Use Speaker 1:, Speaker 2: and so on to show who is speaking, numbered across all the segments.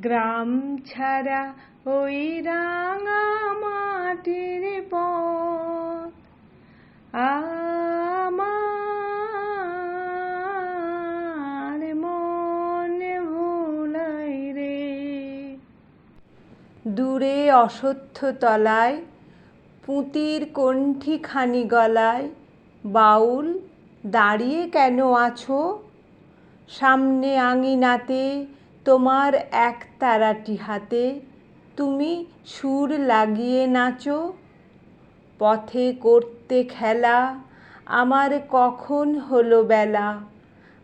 Speaker 1: গ্রাম ছাড়া ওই রাঙা মাটির পথ। আমার মন ভুলাই রে। দূরে অসত্য তলায়, পুঁতির কণ্ঠিখানি গলায়, বাউল দাঁড়িয়ে কেন আছো? সামনে আঙিনাতে তোমার এক তারাটি হাতে তুমি সুর লাগিয়ে নাচো, পথে করতে খেলা আমার কখন হলো বেলা,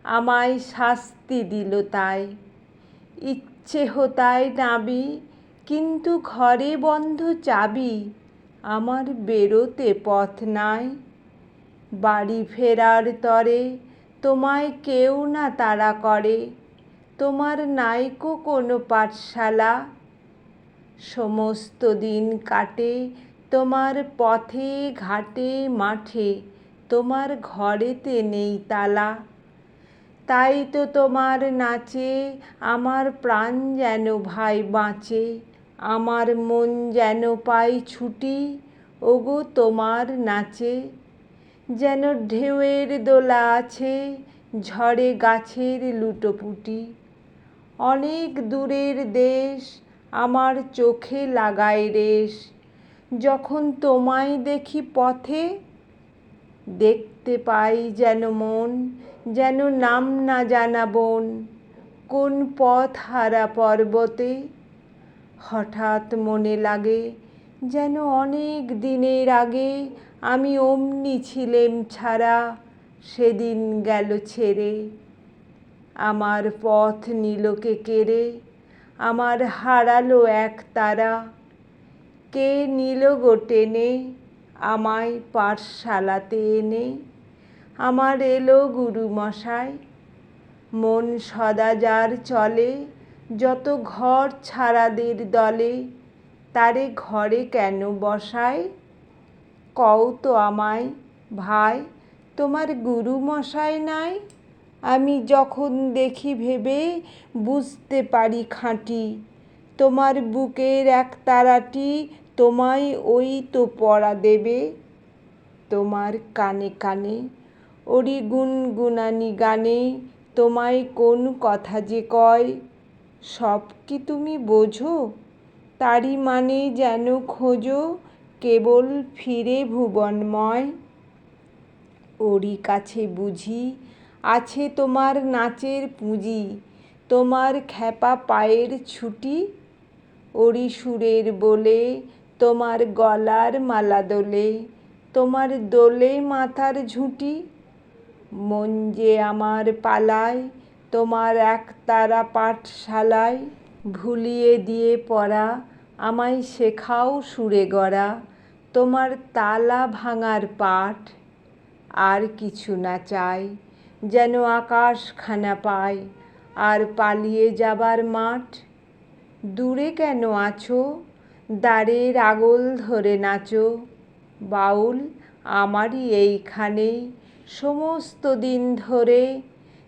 Speaker 1: আমায় শাস্তি দিল তাই। ইচ্ছে হতায় নাবি, কিন্তু ঘরে বন্ধ চাবি, আমার বেরোতে পথ নাই। বাড়ি ফেরার তরে তোমায় কেউ না তাড়া করে তোমার নাইকো কোনো পাঠশালা? সমস্ত দিন কাটে তোমার পথে, ঘাটে, মাঠে, তোমার ঘরেতে নেই তালা। তাই তো তোমার নাচে, আমার প্রাণ যেন ভাই বাঁচে, আমার মন যেন পাই ছুটি, ওগো তোমার নাচে। যেন ঢেউয়ের দোলা আছে, ঝড়ে গাছের লুটোপুটি। অনেক দূরের দেশ আমার চোখে লাগায় রেশ। যখন তোমায় দেখি পথে, দেখতে পাই যেন মন, যেন নাম না জানা বন। কোন পথ হারা পর্বতে হঠাৎ মনে লাগে যেন অনেক দিনের আগে আমি অমনি ছিলেম ছাড়া, সেদিন গেল ছেড়ে। আমার পথ নিলকে কেড়ে, আমার হারালো এক তারা। কে নিল গো টেনে, আমায় পাঠশালাতে এনে? আমার এলো গুরুমশাই, মন সদা যার চলে, যত ঘর ছাড়াদের দলে, তারে ঘরে কেন বসায়? কও তো আমায়, ভাই, তোমার গুরুমশাই নাই? আমি যখন দেখি ভেবে বুঝতে পারি খাঁটি, তোমার বুকের এক তারাটি তোমায় ওই তো পড়া দেবে। তোমার কানে কানে ওরি গুনগুনানি গানে তোমায় কোন কথা যে কয়, সব কি তুমি বোঝো? তারই মানে যেন খোঁজো কেবল ফিরে ভুবনময়। ওরই কাছে বুঝি আছে তোমার নাচের পুঁজি, তোমার খ্যাপা পায়ের ছুটি। ওরি সুরের বলে তোমার গলার মালা দোলে, তোমার দোলে মাথার ঝুঁটি। মন যে আমার পালায়, তোমার একতারা পাঠশালায়। ভুলিয়ে দিয়ে পড়া, আমায় শেখাও সুরে গড়া, তোমার তালা ভাঙার পাঠ। আর কিছু না চাই যেন আকাশখানা পায় আর পালিয়ে যাবার মাঠ? দূরে কেন আছো? দ্বারের আগল ধরে নাচো। বাউল আমারই এইখানে সমস্ত দিন ধরে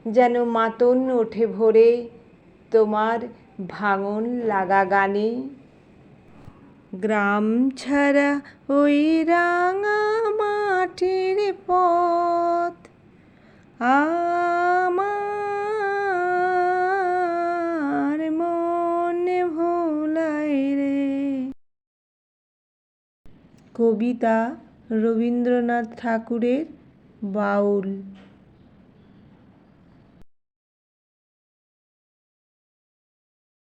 Speaker 1: যেন মাতন ওঠে ভরে, তোমার ভাঙন লাগা গানে গ্রাম ছাড়া ওই রাঙা কবিতা রবীন্দ্রনাথ ঠাকুরের বাউল।